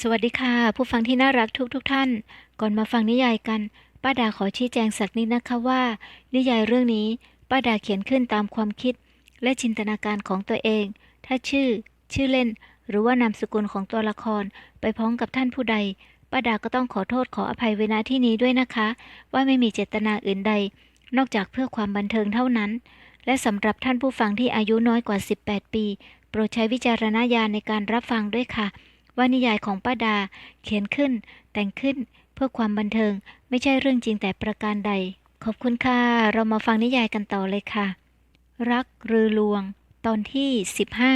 สวัสดีค่ะ ผู้ฟังที่น่ารักทุกทุกท่าน ก่อนมาฟังนิยายกัน ป้าดาขอชี้แจงสักนิดนะคะว่า นิยายเรื่องนี้ป้าดาเขียนขึ้นตามความคิด และจินตนาการของตัวเอง ถ้าชื่อ ชื่อเล่น หรือว่านามสกุลของตัวละคร ไปพ้องกับท่านผู้ใดป้าดาก็ต้องขอโทษขออภัยไว้ณที่นี้ด้วยนะคะ ว่าไม่มีเจตนาอื่นใด นอกจากเพื่อความบันเทิงเท่านั้น และสำหรับท่านผู้ฟังที่อายุน้อยกว่า 18 ปี โปรดใช้วิจารณญาณในการรับฟังด้วยค่ะ ว่านิยายของป้าดาเขียนขึ้น แต่งขึ้นเพื่อความบันเทิงไม่ใช่เรื่องจริงแต่ประการใด ขอบคุณค่ะ เรามาฟังนิยายกันต่อเลยค่ะ รักรือลวง ตอนที่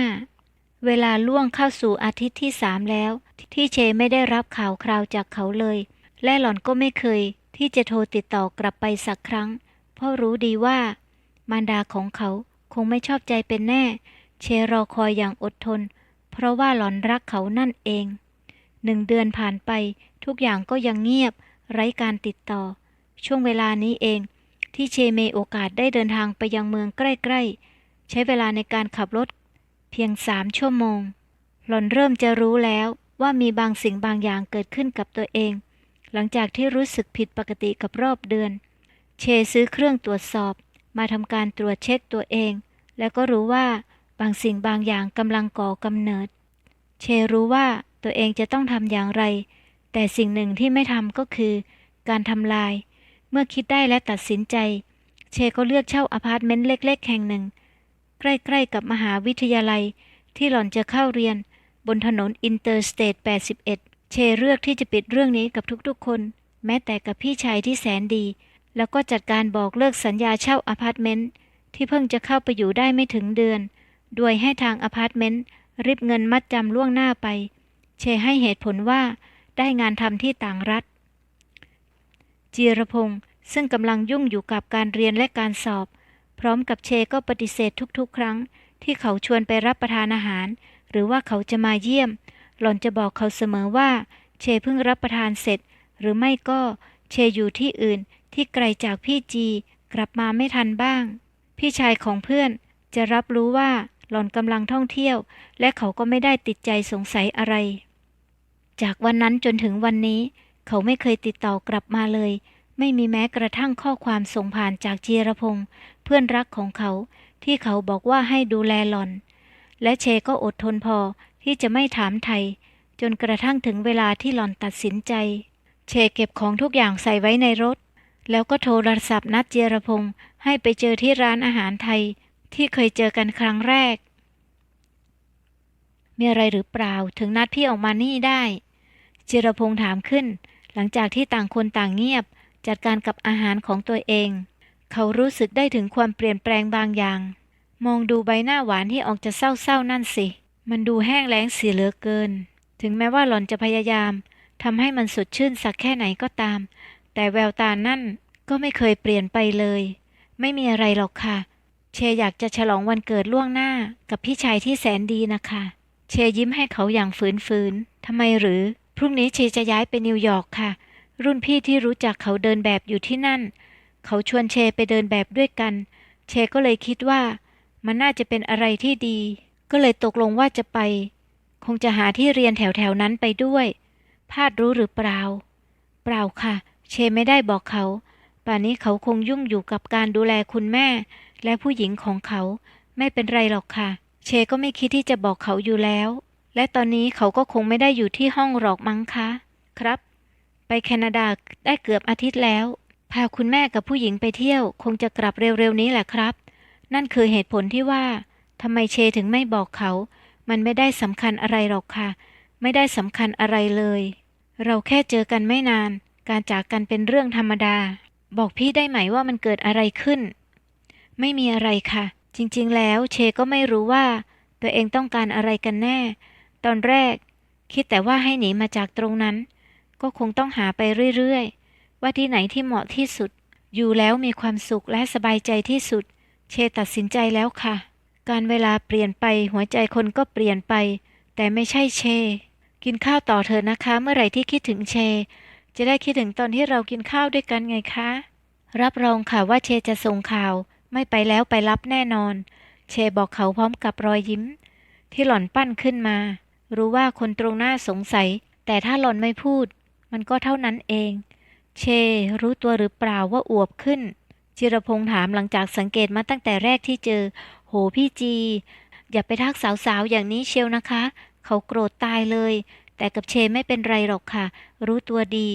15 เวลาล่วงเข้าสู่อาทิตย์ที่สามแล้ว ที่เชไม่ได้รับข่าวคราวจากเขาเลย และหล่อนก็ไม่เคย ที่จะโทรติดต่อกลับไปสักครั้ง เพราะรู้ดีว่า มารดาของเขาคงไม่ชอบใจเป็นแน่ เชรอคอยอย่างอดทน เพราะว่าหลอนรักเขานั่นเอง หนึ่งเดือนผ่านไป ทุกอย่างก็ยังเงียบ ไร้การติดต่อ ช่วงเวลานี้เอง ที่เชเมโอกาสได้เดินทางไปยังเมืองใกล้ๆ ใช้เวลาในการขับรถ เพียงสามชั่วโมง หล่อนเริ่มจะรู้แล้วว่ามีบางสิ่งบางอย่างเกิดขึ้นกับตัวเอง หลังจากที่รู้สึกผิดปกติกับรอบเดือน เชซื้อเครื่องตรวจสอบ มาทำการตรวจเช็คตัวเอง แล้วก็รู้ว่า บางสิ่งบางอย่างกำลังก่อกำเนิด เชรู้ว่าตัวเองจะต้องทำอย่างไร แต่สิ่งหนึ่งที่ไม่ทำก็คือ การทำลาย เมื่อคิดได้และตัดสินใจ เชก็เลือกเช่าอพาร์ตเมนต์เล็ก ๆ แห่งหนึ่ง ใกล้ๆกับมหาวิทยาลัยที่หล่อนจะเข้าเรียน บนถนนอินเตอร์สเตท81 เชเลือกที่จะปิดเรื่องนี้กับทุกๆคน แม้แต่กับพี่ชายที่แสนดี แล้วก็จัดการบอกเลิกสัญญาเช่าอพาร์ตเมนต์ที่เพิ่งจะเข้าไปอยู่ได้ไม่ถึงเดือน โดยให้ทางอพาร์ตเมนต์ริบเงินมัดจำล่วงหน้าไป เชให้เหตุผลว่าได้งานทำที่ต่างรัฐ จีรพงศ์ซึ่งกำลังยุ่งอยู่กับการเรียนและการสอบ พร้อมกับเชก็ปฏิเสธทุกๆ ครั้ง ที่เขาชวนไปรับประทานอาหาร หรือว่าเขาจะมาเยี่ยม หล่อนจะบอกเขาเสมอว่า เชเพิ่งรับประทานเสร็จ หรือไม่ก็เชอยู่ที่อื่นที่ไกลจากพี่จี กลับมาไม่ทันบ้าง พี่ชายของเพื่อนจะรับรู้ว่า หล่อนกำลังท่องเที่ยว และเขาก็ไม่ได้ติดใจสงสัยอะไร จากวันนั้นจนถึงวันนี้ เขาไม่เคยติดต่อกลับมาเลย ไม่มีแม้กระทั่งข้อความส่งผ่านจากจีรพงศ์เพื่อนรักของเขา ที่เขาบอกว่าให้ดูแลหล่อน และเชก็อดทนพอที่จะไม่ถามไทย จนกระทั่งถึงเวลาที่หล่อนตัดสินใจ เชเก็บของทุกอย่างใส่ไว้ในรถ แล้วก็โทรศัพท์นัดเจรพงศ์ให้ไปเจอที่ร้านอาหารไทย ที่เคยเจอกันครั้งแรก มีอะไรหรือเปล่าถึงนัดพี่ออกมานี่ได้เจรพงศ์ถามขึ้น หลังจากที่ต่างคนต่างเงียบ จัดการกับอาหารของตัวเอง เขารู้สึกได้ถึงความเปลี่ยนแปลงบางอย่าง มองดูใบหน้าหวานที่ออกจะเศร้าๆนั่นสิ มันดูแห้งแล้งเสียเหลือเกิน ถึงแม้ว่าหล่อนจะพยายามทำให้มันสดชื่นสักแค่ไหนก็ตาม แต่แววตานั่นก็ไม่เคยเปลี่ยนไปเลย ไม่มีอะไรหรอกค่ะ เชอยากจะฉลองวันเกิดล่วงหน้ากับพี่ชายที่แสนดีนะคะ เชยิ้มให้เขาอย่างฝืนๆทำไมหรือ พรุ่งนี้เชจะย้ายไปนิวยอร์กค่ะ รุ่นพี่ที่รู้จักเขาเดินแบบอยู่ที่นั่น เขาชวนเชไปเดินแบบด้วยกัน เชก็เลยคิดว่า มันน่าจะเป็นอะไรที่ดี ก็เลยตกลงว่าจะไป คงจะหาที่เรียนแถวๆนั้นไปด้วย พาดรู้หรือเปล่า เปล่าค่ะ เชไม่ได้บอกเขา ป่านนี้เขาคงยุ่งอยู่กับการดูแลคุณแม่ และผู้หญิงของเขา ไม่เป็นไรหรอกค่ะ เชก็ไม่คิดที่จะบอกเขาอยู่แล้ว และตอนนี้เขาก็คงไม่ได้อยู่ที่ห้องหรอกมั้งคะ ครับ ไปแคนาดาได้เกือบอาทิตย์แล้ว พาคุณแม่กับผู้หญิงไปเที่ยว คงจะกลับเร็วๆนี้แหละครับ นั่นคือเหตุผลที่ว่าทำไมเชถึงไม่บอกเขา มันไม่ได้สำคัญอะไรหรอกค่ะ ไม่ได้สำคัญอะไรเลย เราแค่เจอกันไม่นาน การจากกันเป็นเรื่องธรรมดา บอกพี่ได้ไหมว่ามันเกิดอะไรขึ้น ไม่มีอะไรค่ะ จริงๆ แล้วเชก็ไม่รู้ว่า ตัวเองต้องการอะไรกันแน่ ตอนแรก คิดแต่ว่าให้หนีมาจากตรงนั้น ก็คงต้องหาไปเรื่อยๆ ว่าที่ไหนที่เหมาะที่สุด อยู่แล้วมีความสุขและสบายใจที่สุด เชตัดสินใจแล้วค่ะ การเวลาเปลี่ยนไปหัวใจคนก็เปลี่ยนไป แต่ไม่ใช่เช กินข้าวต่อเถอะนะคะ เมื่อไหร่ที่คิดถึงเช จะได้คิดถึงตอนที่เรากินข้าวด้วยกันไงคะ รับรองค่ะว่าเชจะส่งข่าว ไม่ไปแล้วไปรับแน่นอน เชบอกเขาพร้อมกับรอยยิ้ม ที่หล่อนปั้นขึ้นมา รู้ว่าคนตรงหน้าสงสัย แต่ถ้าหล่อนไม่พูด มันก็เท่านั้นเอง เชรู้ตัวหรือเปล่าว่าอวบขึ้น จิรพงษ์ถามหลังจากสังเกตมาตั้งแต่แรกที่เจอ โหพี่จี อย่าไปทักสาวๆอย่างนี้เชียวนะคะ เขาโกรธตายเลย แต่กับเชไม่เป็นไรหรอกค่ะ รู้ตัวดี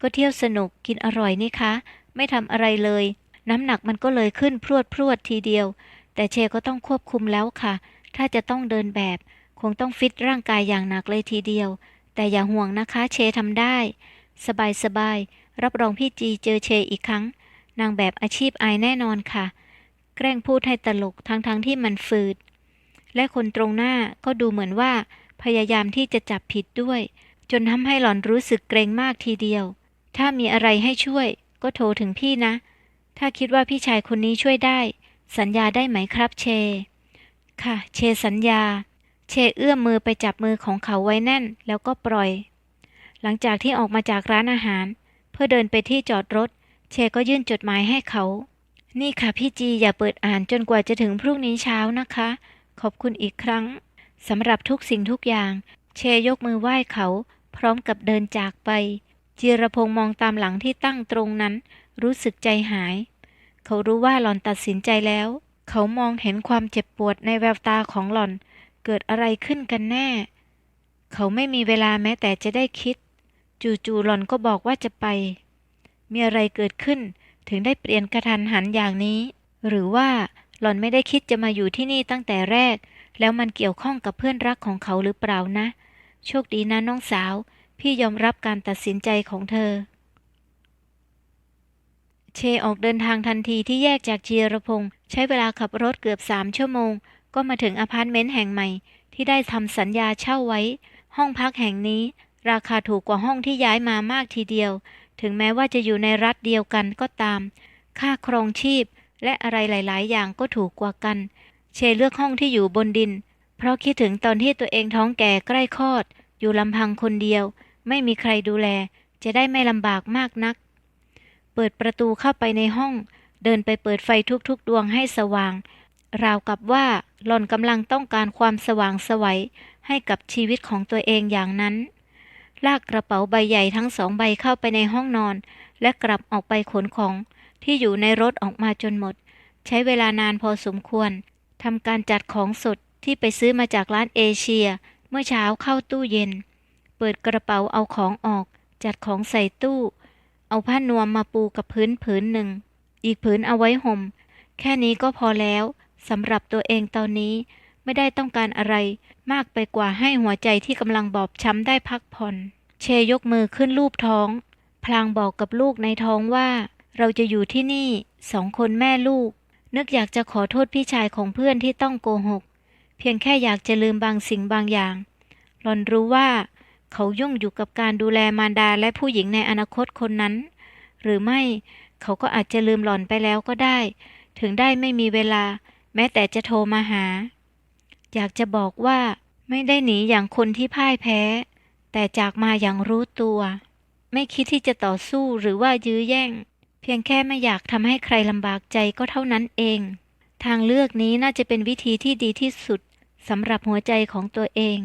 ก็เที่ยวสนุกกินอร่อยนี่คะ ไม่ทำอะไรเลย น้ำหนักมันก็เลยขึ้นพรวดพรวดทีเดียว แต่เชก็ต้องควบคุมแล้วค่ะ ถ้าจะต้องเดินแบบ คงต้องฟิตร่างกายอย่างหนักเลยทีเดียว แต่อย่าห่วงนะคะ เชทำได้ สบายสบายรับรองพี่จีเจอเชอีกครั้ง นางแบบอาชีพอายแน่นอนค่ะ แกล้งพูดให้ตลกทั้งๆทที่มันฝืด และคนตรงหน้าก็ดูเหมือนว่า พยายามที่จะจับผิดด้วย จนทำให้หล่อนรู้สึกเกรงมากทีเดียว ถ้ามีอะไรให้ช่วย ก็โทรถึงพี่นะ ถ้าคิดว่าพี่ชายคนนี้ช่วยได้ สัญญาได้ไหมครับเช ค่ะ เชสัญญา เชเอื้อมมือไปจับมือของเขาไว้แน่น แล้วก็ปล่อย หลังจากที่ออกมาจากร้านอาหาร เพื่อเดินไปที่จอดรถ เชก็ยื่นจดหมายให้เขา นี่ค่ะพี่จีอย่าเปิดอ่านจนกว่าจะถึงพรุ่งนี้เช้านะคะ ขอบคุณอีกครั้ง สำหรับทุกสิ่งทุกอย่าง เชยกมือไหว้เขา พร้อมกับเดินจากไปจีรพงษ์มองตามหลังที่ตั้งตรงนั้น รู้สึกใจหาย เขารู้ว่าหล่อนตัดสินใจแล้ว เขามองเห็นความเจ็บปวดในแววตาของหล่อน เกิดอะไรขึ้นกันแน่ เขาไม่มีเวลาแม้แต่จะได้คิด จู่ๆหล่อนก็บอกว่าจะไป มีอะไรเกิดขึ้น ถึงได้เปลี่ยนกระทันหันอย่างนี้ หรือว่าหล่อนไม่ได้คิดจะมาอยู่ที่นี่ตั้งแต่แรก แล้วมันเกี่ยวข้องกับเพื่อนรักของเขาหรือเปล่านะ โชคดีนะน้องสาว พี่ยอมรับการตัดสินใจของเธอ เชออกเดินทางทันทีที่แยกจากจีรพงษ์ใช้เวลาขับรถเกือบสามชั่วโมง ก็มาถึงอพาร์ตเมนต์แห่งใหม่ ที่ได้ทำสัญญาเช่าไว้ ห้องพักแห่งนี้ ราคาถูกกว่าห้องที่ย้ายมามากทีเดียว ถึงแม้ว่าจะอยู่ในรัฐเดียวกันก็ตาม ค่าครองชีพและอะไรหลาย ๆ อย่างก็ถูกกว่ากัน เชเลือกห้องที่อยู่บนดิน เพราะคิดถึงตอนที่ตัวเองท้องแก่ใกล้คลอด อยู่ลำพังคนเดียว ไม่มีใครดูแล จะได้ไม่ลำบากมากนัก เปิดประตูเข้าไปในห้อง เดินไปเปิดไฟทุกๆ ดวงให้สว่าง ราวกับว่าหล่อนกำลังต้องการความสว่างสวัยให้กับชีวิตของตัวเองอย่างนั้น ลากกระเป๋าใบใหญ่ทั้งสองใบเข้าไปในห้องนอน และกลับออกไปขนของที่อยู่ในรถออกมาจนหมด ใช้เวลานานพอสมควร ทำการจัดของสดที่ไปซื้อมาจากร้านเอเชีย เมื่อเช้าเข้าตู้เย็น เปิดกระเป๋าเอาของออก จัดของใส่ตู้ เอาผ้านวมมาปูกับพื้นผืนหนึ่ง อีกผืนเอาไว้ห่ม แค่นี้ก็พอแล้วสำหรับตัวเองตอนนี้ไม่ได้ต้องการอะไร มากไปกว่าให้หัวใจที่กำลังบอบช้ำได้พักผ่อน เชยกมือขึ้นลูบท้อง พลางบอกกับลูกในท้องว่า เราจะอยู่ที่นี่สองคนแม่ลูก นึกอยากจะขอโทษพี่ชายของเพื่อนที่ต้องโกหก เพียงแค่อยากจะลืมบางสิ่งบางอย่าง หลอนรู้ว่า เขายุ่งอยู่กับการดูแลมารดาและผู้หญิงในอนาคตคนนั้น หรือไม่เขาก็อาจจะลืมหล่อนไปแล้วก็ได้ ถึงได้ไม่มีเวลา แม้แต่จะโทรมาหา อยากจะบอกว่าไม่ได้หนีอย่างคนที่พ่ายแพ้ แต่จากมาอย่างรู้ตัว ไม่คิดที่จะต่อสู้หรือว่ายื้อแย่ง เพียงแค่ไม่อยากทำให้ใครลำบากใจก็เท่านั้นเอง ทางเลือกนี้น่าจะเป็นวิธีที่ดีที่สุดสำหรับหัวใจของตัวเอง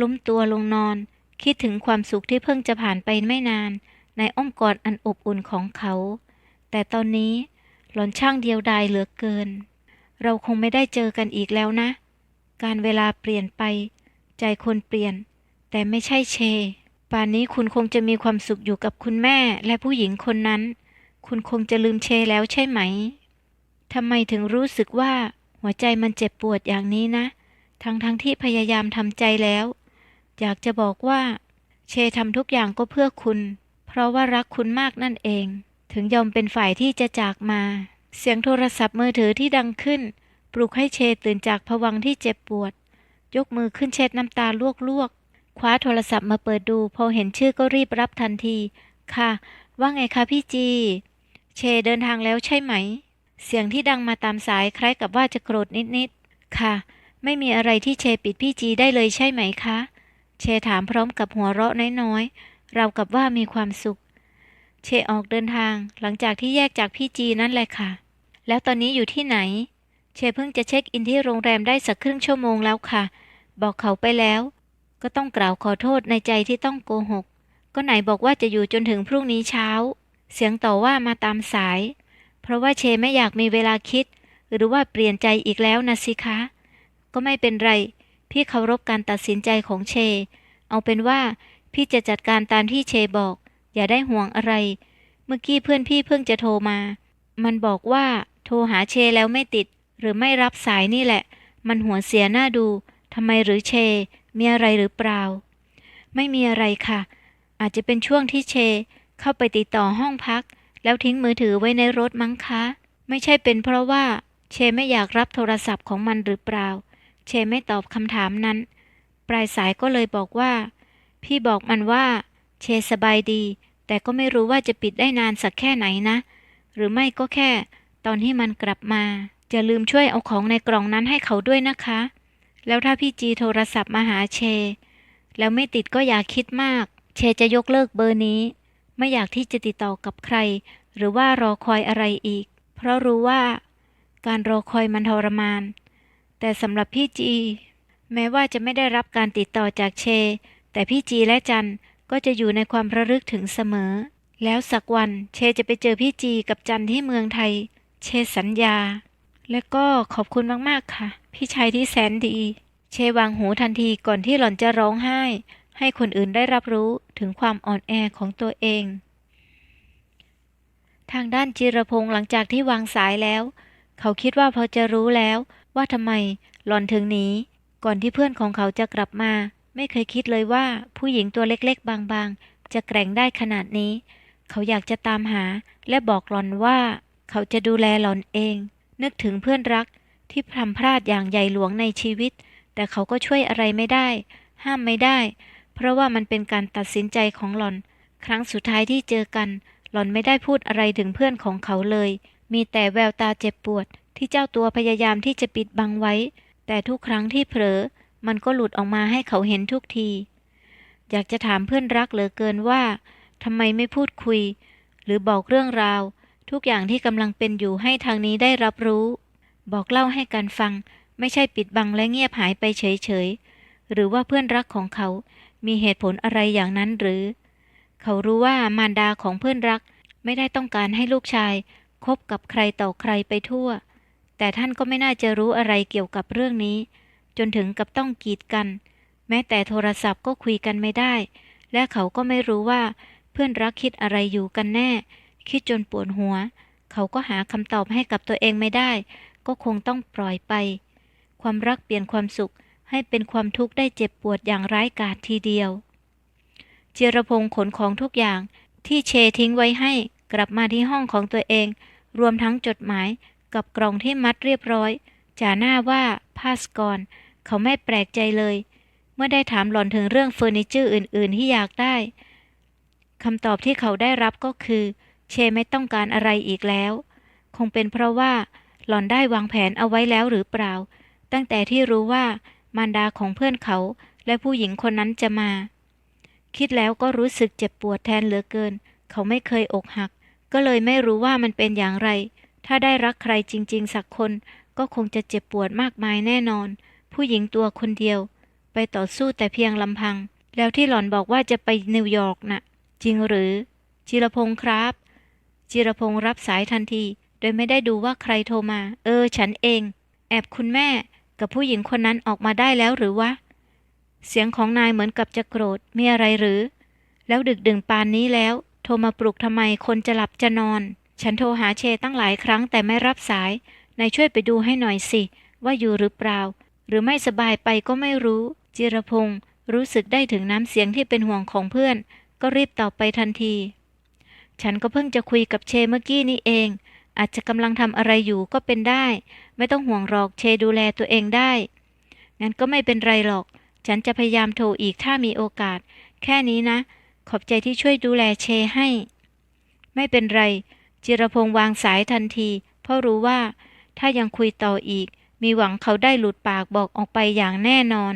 ล้มตัวลงนอน คิดถึงความสุขที่เพิ่งจะผ่านไปไม่นาน ในอ้อมกอดอันอบอุ่นของเขา แต่ตอนนี้หลอนช่างเดียวดายเหลือเกิน เราคงไม่ได้เจอกันอีกแล้วนะ การเวลาเปลี่ยนไป ใจคนเปลี่ยน แต่ไม่ใช่เช ป่านนี้คุณคงจะมีความสุขอยู่กับคุณแม่และผู้หญิงคนนั้น คุณคงจะลืมเชแล้วใช่ไหม ทำไมถึงรู้สึกว่าหัวใจมันเจ็บปวดอย่างนี้นะ ทั้งทั้งๆที่พยายามทำใจแล้ว อยากจะบอกว่า เชทำทุกอย่างก็เพื่อคุณ เพราะว่ารักคุณมากนั่นเอง ถึงยอมเป็นฝ่ายที่จะจากมา เสียงโทรศัพท์มือถือที่ดังขึ้น ปลุกให้เชตื่นจากผวังที่เจ็บปวด ยกมือขึ้นเช็ดน้ำตาลวกๆ คว้าโทรศัพท์มาเปิดดู พอเห็นชื่อก็รีบรับทันที ค่ะ ว่าไงคะพี่จี เชเดินทางแล้วใช่ไหม เสียงที่ดังมาตามสายคล้ายกับว่าจะโกรธนิดๆ ค่ะ ไม่มีอะไรที่เชปิดพี่จีได้เลยใช่ไหมคะ เชถามพร้อมกับหัวเราะน้อยๆ เรากับว่ามีความสุข เชออกเดินทางหลังจากที่แยกจากพี่จีนั่นแหละค่ะ แล้วตอนนี้อยู่ที่ไหน เชเพิ่งจะเช็คอินที่โรงแรมได้สักครึ่งชั่วโมงแล้วค่ะ บอกเขาไปแล้ว ก็ต้องกล่าวขอโทษในใจที่ต้องโกหก ก็ไหนบอกว่าจะอยู่จนถึงพรุ่งนี้เช้า เสียงต่อว่ามาตามสาย เพราะว่าเชไม่อยากมีเวลาคิด หรือว่าเปลี่ยนใจอีกแล้วนะสิคะ ก็ไม่เป็นไร พี่เคารพการตัดสินใจของเช เอาเป็นว่าพี่จะจัดการตามที่เชบอก อย่าได้ห่วงอะไร เมื่อกี้เพื่อนพี่เพิ่งจะโทรมา มันบอกว่าโทรหาเชแล้วไม่ติด หรือไม่รับสายนี่แหละ มันหัวเสียหน้าดูทำไมหรือเช มีอะไรหรือเปล่า ไม่มีอะไรค่ะ อาจจะเป็นช่วงที่เช เข้าไปติดต่อห้องพัก แล้วทิ้งมือถือไว้ในรถมั้งคะ ไม่ใช่เป็นเพราะว่าเชไม่อยากรับโทรศัพท์ของมันหรือเปล่า เชไม่ตอบคำถามนั้น ปลายสายก็เลยบอกว่า พี่บอกมันว่า เชสบายดี แต่ก็ไม่รู้ว่าจะปิดได้นานสักแค่ไหนนะ หรือไม่ก็แค่ ตอนที่มันกลับมา จะลืมช่วยเอาของในกล่องนั้นให้เขาด้วยนะคะ แล้วถ้าพี่จีโทรศัพท์มาหาเช แล้วไม่ติดก็อย่าคิดมาก เชจะยกเลิกเบอร์นี้ ไม่อยากที่จะติดต่อกับใคร หรือว่ารอคอยอะไรอีก เพราะรู้ว่า การรอคอยมันทรมาน แต่สำหรับพี่จี แม้ว่าจะไม่ได้รับการติดต่อจากเช แต่พี่จีและจันก็จะอยู่ในความระลึกถึงเสมอ แล้วสักวันเชจะไปเจอพี่จีกับจันที่เมืองไทย เชสัญญา และก็ขอบคุณมากๆค่ะ พี่ชายที่แสนดี เชวางหูทันทีก่อนที่หล่อนจะร้องไห้ ให้คนอื่นได้รับรู้ ถึงความอ่อนแอของตัวเอง ทางด้านจิรพงษ์หลังจากที่วางสายแล้ว เขาคิดว่าพอจะรู้แล้วว่าทำไมหล่อนถึงหนีก่อนที่เพื่อนของเขาจะกลับมา ไม่เคยคิดเลยว่าผู้หญิงตัวเล็กๆ บางๆ จะแกร่งได้ขนาดนี้ เขาอยากจะตามหาและบอกหล่อนว่า เขาจะดูแลหล่อนเอง นึกถึงเพื่อนรักที่พลัมพลาดอย่างใหญ่หลวงในชีวิต แต่เขาก็ช่วยอะไรไม่ได้ ห้ามไม่ได้ เพราะว่ามันเป็นการตัดสินใจของหล่อน ครั้งสุดท้ายที่เจอกัน หล่อนไม่ได้พูดอะไรถึงเพื่อนของเขาเลย มีแต่แววตาเจ็บปวด ที่เจ้าตัวพยายามที่จะปิดบังไว้ แต่ทุกครั้งที่เผลอ มันก็หลุดออกมาให้เขาเห็นทุกที อยากจะถามเพื่อนรักเหลือเกินว่าทำไมไม่พูดคุย หรือบอกเรื่องราว ทุกอย่างที่กำลังเป็นอยู่ให้ทางนี้ได้รับรู้ บอกเล่าให้กันฟัง ไม่ใช่ปิดบังและเงียบหายไปเฉยๆหรือว่าเพื่อนรักของเขา มีเหตุผลอะไรอย่างนั้นหรือ เขารู้ว่ามารดาของเพื่อนรักไม่ได้ต้องการให้ลูกชาย คบกับใครต่อใครไปทั่ว แต่ท่านก็ไม่น่าจะรู้อะไรเกี่ยวกับเรื่องนี้ จนถึงกับต้องกีดกัน แม้แต่โทรศัพท์ก็คุยกันไม่ได้ และเขาก็ไม่รู้ว่าเพื่อนรักคิดอะไรอยู่กันแน่ คิดจนปวดหัว เขาก็หาคำตอบให้กับตัวเองไม่ได้ ก็คงต้องปล่อยไป ความรักเปลี่ยนความสุข ให้เป็นความทุกข์ได้เจ็บปวดอย่างร้ายกาจทีเดียว เจรพงศ์ขนของทุกอย่างที่เชทิ้งไว้ให้กลับมาที่ห้องของตัวเอง รวมทั้งจดหมายกับกล่องที่มัดเรียบร้อยจ่าหน้าว่าพาสกรเขาไม่แปลกใจเลย เมื่อได้ถามหล่อนถึงเรื่องเฟอร์นิเจอร์อื่น ๆ ที่อยากได้คำตอบที่เขาได้รับก็คือ เชไม่ต้องการอะไรอีกแล้ว คงเป็นเพราะว่าหล่อนได้วางแผนเอาไว้แล้วหรือเปล่า ตั้งแต่ที่รู้ว่า มารดาของเพื่อนเขา และผู้หญิงคนนั้นจะมา คิดแล้วก็รู้สึกเจ็บปวดแทนเหลือเกิน เขาไม่เคยอกหัก ก็เลยไม่รู้ว่ามันเป็นอย่างไร ถ้าได้รักใครจริง ๆ สักคน ก็คงจะเจ็บปวดมากมายแน่นอน ผู้หญิงตัวคนเดียว ไปต่อสู้แต่เพียงลำพัง แล้วที่หล่อนบอกว่าจะไปนิวยอร์กน่ะ จริงหรือ จิรพงศ์ครับ จิรพงศ์รับสายทันที โดยไม่ได้ดูว่าใครโทรมา เออ ฉันเอง แอบคุณแม่ กับผู้หญิงคนนั้นออกมาได้แล้วหรือวะ เสียงของนายเหมือนกับจะโกรธมีอะไรหรือ แล้วดึกดึงปานนี้แล้ว โทรมาปลุกทำไมคนจะหลับจะนอน ฉันโทรหาเชตั้งหลายครั้งแต่ไม่รับสาย นายช่วยไปดูให้หน่อยสิ ว่าอยู่หรือเปล่า หรือไม่สบายไปก็ไม่รู้ จิรพงศ์รู้สึกได้ถึงน้ำเสียงที่เป็นห่วงของเพื่อน ก็รีบตอบไปทันที ฉันก็เพิ่งจะคุยกับเชเมื่อกี้นี่เอง อาจจะกำลังทำอะไรอยู่ก็เป็นได้ ไม่ต้องห่วงหรอกเชดูแลตัวเองได้ งั้นก็ไม่เป็นไรหรอก ฉันจะพยายามโทรอีกถ้ามีโอกาส แค่นี้นะ ขอบใจที่ช่วยดูแลเชให้ ไม่เป็นไร จิรพงษ์วางสายทันที เพราะรู้ว่า ถ้ายังคุยต่ออีก มีหวังเขาได้หลุดปากบอกออกไปอย่างแน่นอน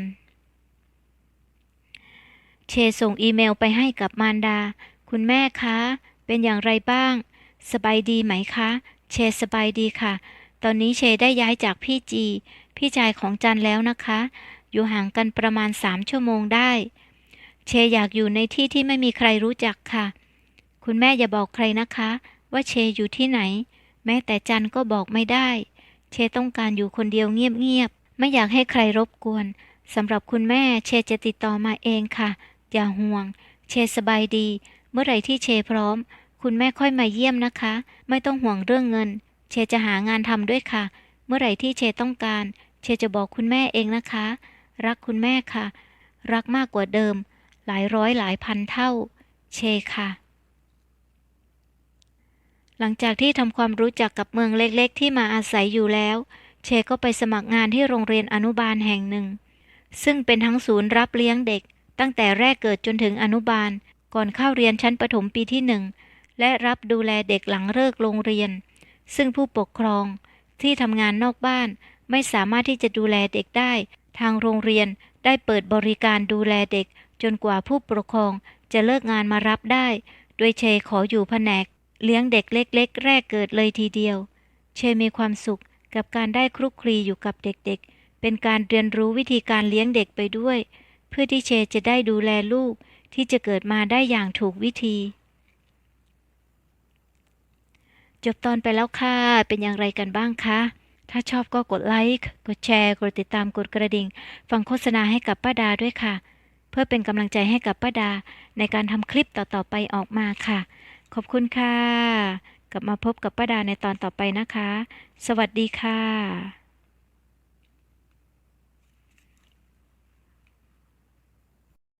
เชส่งอีเมลไปให้กับมารดา คุณแม่คะ เป็นอย่างไรบ้าง สบายดีไหมคะ เชสบายดีค่ะ ตอนนี้เชได้ย้ายจากพี่จี พี่ชายของจันแล้วนะคะ อยู่ห่างกันประมาณสามชั่วโมงได้ เชอยากอยู่ในที่ที่ไม่มีใครรู้จักค่ะ คุณแม่อย่าบอกใครนะคะ ว่าเชอยู่ที่ไหน แม้แต่จันก็บอกไม่ได้ เชต้องการอยู่คนเดียวเงียบๆ ไม่อยากให้ใครรบกวนสำหรับคุณแม่เชจะติดต่อมาเองค่ะ อย่าห่วง เชสบายดี เมื่อไหร่ที่เชพร้อม คุณแม่ค่อยมาเยี่ยมนะคะ ไม่ต้องห่วงเรื่องเงิน เชจะหางานทำด้วยค่ะ เมื่อไหร่ที่เชต้องการ เชจะบอกคุณแม่เองนะคะ รักคุณแม่ค่ะ รักมากกว่าเดิม หลายร้อยหลายพันเท่า เชค่ะ หลังจากที่ทำความรู้จักกับเมืองเล็กๆ ที่มาอาศัยอยู่แล้ว เชก็ไปสมัครงานที่โรงเรียนอนุบาลแห่งหนึ่ง ซึ่งเป็นทั้งศูนย์รับเลี้ยงเด็ก ตั้งแต่แรกเกิดจนถึงอนุบาล ก่อนเข้าเรียนชั้นประถมปีที่หนึ่ง และรับดูแลเด็กหลังเลิกโรงเรียน ซึ่งผู้ปกครองที่ทำงานนอกบ้านไม่สามารถที่จะดูแลเด็กได้ ทางโรงเรียนได้เปิดบริการดูแลเด็ก จนกว่าผู้ปกครองจะเลิกงานมารับได้ โดยเชขออยู่แผนก เลี้ยงเด็กเล็ก ๆ แรกเกิดเลยทีเดียว เชมีความสุขกับการได้คลุกคลีอยู่กับเด็กๆ เป็นการเรียนรู้วิธีการเลี้ยงเด็กไปด้วย เพื่อที่เชจะได้ดูแลลูกที่จะเกิดมาได้อย่างถูกวิธี จบตอนไปแล้วค่ะ เป็นอย่างไรกันบ้างคะ ถ้าชอบก็กดไลค์ กดแชร์ กดติดตาม กดกระดิ่ง ฟังโฆษณาให้กับป้าดาด้วยค่ะ เพื่อเป็นกำลังใจให้กับป้าดา ในการทำคลิปต่อๆไปออกมาค่ะ ขอบคุณค่ะ กลับมาพบกับป้าดาในตอนต่อไปนะคะ สวัสดีค่ะ